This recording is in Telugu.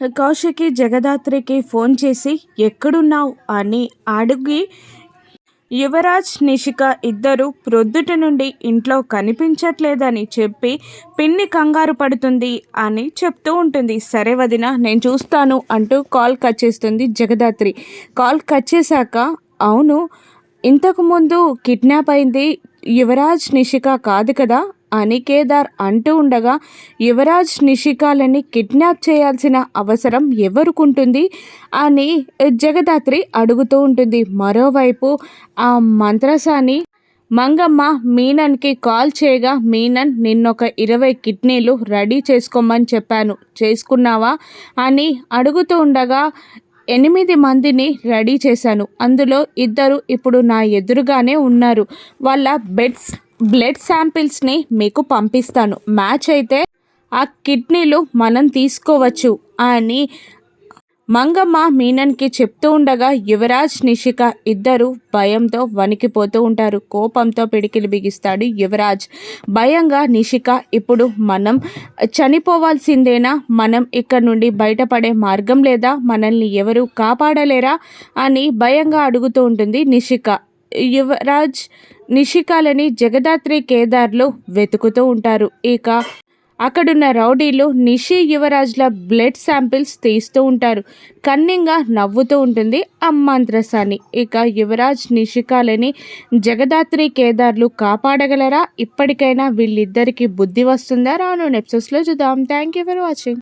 కౌశికి జగదాత్రికి ఫోన్ చేసి ఎక్కడున్నావు? అని అడిగి యువరాజ్ నిషిక ఇద్దరు ప్రొద్దుటి నుండి ఇంట్లో కనిపించట్లేదని చెప్పి పిన్ని కంగారు పడుతుంది అని చెప్తూ ఉంటుంది. సరే వదిన నేను చూస్తాను అంటూ కాల్ కట్ చేస్తుంది జగదాత్రి. కాల్ కట్ చేశాక అవును ఇంతకుముందు కిడ్నాప్ అయింది యువరాజ్ నిషిక కాదు కదా అని కేదార్ అంటూ ఉండగా యువరాజ్ నిషికాలని కిడ్నాప్ చేయాల్సిన అవసరం ఎవరుకుంటుంది? అని జగదాత్రి అడుగుతూ ఉంటుంది. మరోవైపు ఆ మంత్రసాని మంగమ్మ మీనన్కి కాల్ చేయగా మీనన్ నిన్నొక ఇరవై కిడ్నీలు రెడీ చేసుకోమని చెప్పాను. చేసుకున్నావా? అని అడుగుతూ ఉండగా ఎనిమిది మందిని రెడీ చేశాను. అందులో ఇద్దరు ఇప్పుడు నా ఎదురుగానే ఉన్నారు. వాళ్ళ బెడ్స్ బ్లడ్ శాంపిల్స్ని మీకు పంపిస్తాను. మ్యాచ్ అయితే ఆ కిడ్నీలు మనం తీసుకోవచ్చు అని మంగమ్మ మీనన్కి చెప్తూ ఉండగా యువరాజ్ నిషిక ఇద్దరు భయంతో వణికిపోతూ ఉంటారు. కోపంతో పిడికిలు బిగిస్తాడు యువరాజ్. భయంగా నిషిక ఇప్పుడు మనం చనిపోవాల్సిందేనా? మనం ఇక్కడ నుండి బయటపడే మార్గం లేదా? మనల్ని ఎవరు కాపాడలేరా? అని భయంగా అడుగుతూ ఉంటుంది నిషిక. యువరాజ్ నిషికాలని జగదాత్రి కేదార్లు వెతుకుతూ ఉంటారు. ఇక అక్కడున్న రౌడీలు నిషి యువరాజ్ల బ్లడ్ శాంపిల్స్ తీస్తూ ఉంటారు. కన్నింగా నవ్వుతూ ఉంటుంది అమ్మాంత్రసాని. ఇక యువరాజ్ నిషికాలని జగదాత్రి కేదార్లు కాపాడగలరా? ఇప్పటికైనా వీళ్ళిద్దరికీ బుద్ధి వస్తుందా? రాను నెప్సెస్లో చూద్దాం. Thank you for watching.